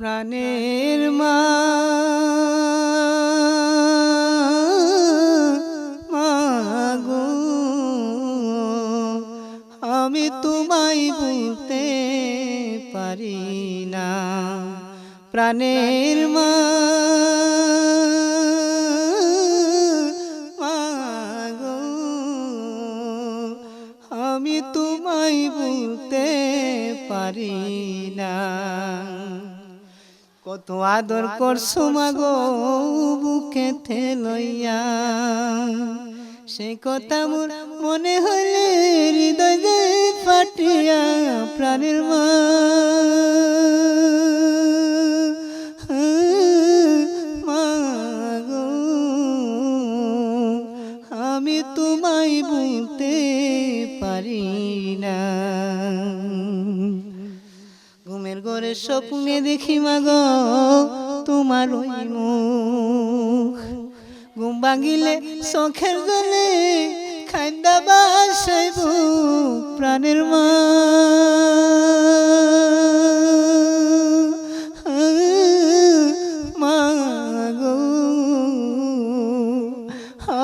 প্রাণের মাগো আমি তোমায় বলতে পারি না। প্রাণের মাগো আমি তোমায় বলতে পারি না। কত আদর করছ মাগো বুকে লইয়া। সেই কথা মোর মনে হলে হৃদয় ফাটিয়া প্রাণের মা। আমি তোমায় বলতে পারি না। ঘরে স্বপ্নে দেখি মাগ তোমার ওই মুখ। ঘুম ভাঙিলে চোখের জলে খান্দা বাসাইব প্রাণের মা।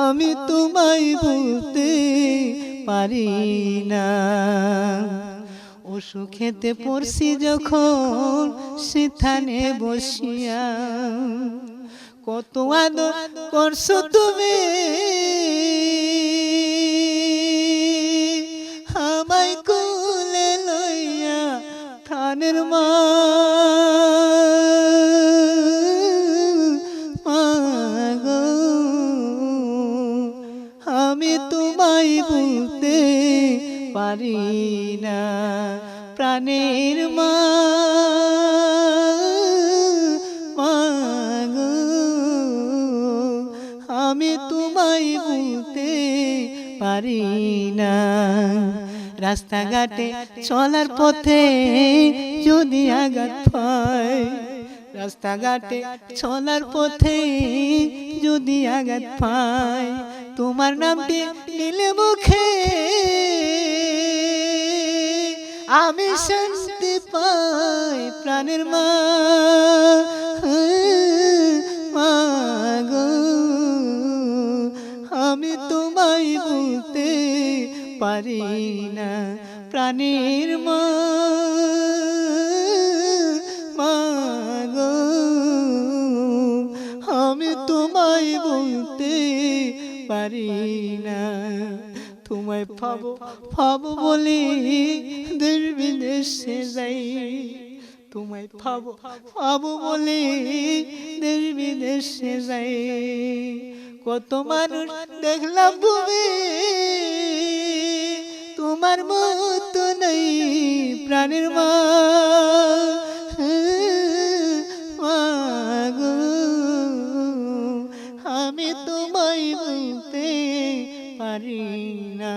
আমি তোমায় বলতে পারি না। অসুখেতে পড়ছি যখন সেখানে বসিয়া। কত আদর করছ তুমি। আমায় কুলে লইয়া থানের মা পারি না। প্রাণের মা আমি তোমায় বলতে পারি না। রাস্তাঘাটে চলার পথে যদি আঘাত পায় রাস্তাঘাটে চলার পথে যদি আঘাত পায় তোমার নামটি নিলে মুখে আমি শান্তি পাই প্রাণের মা। মাগো আমি তোমায় বলতে পারি না, প্রাণের মা। মাগো আমি তোমায় বলতে পারি না। তোমায় পাবো পাবো বলি দেশ বিদেশে যাই। তোমায় পাবো পাবো বলি দেশ বিদেশে যাই। কত মানুষ দেখলাম তুমি তোমার মতো নেই প্রাণের মা। মাগো আমি তোমায় বলতে পারি না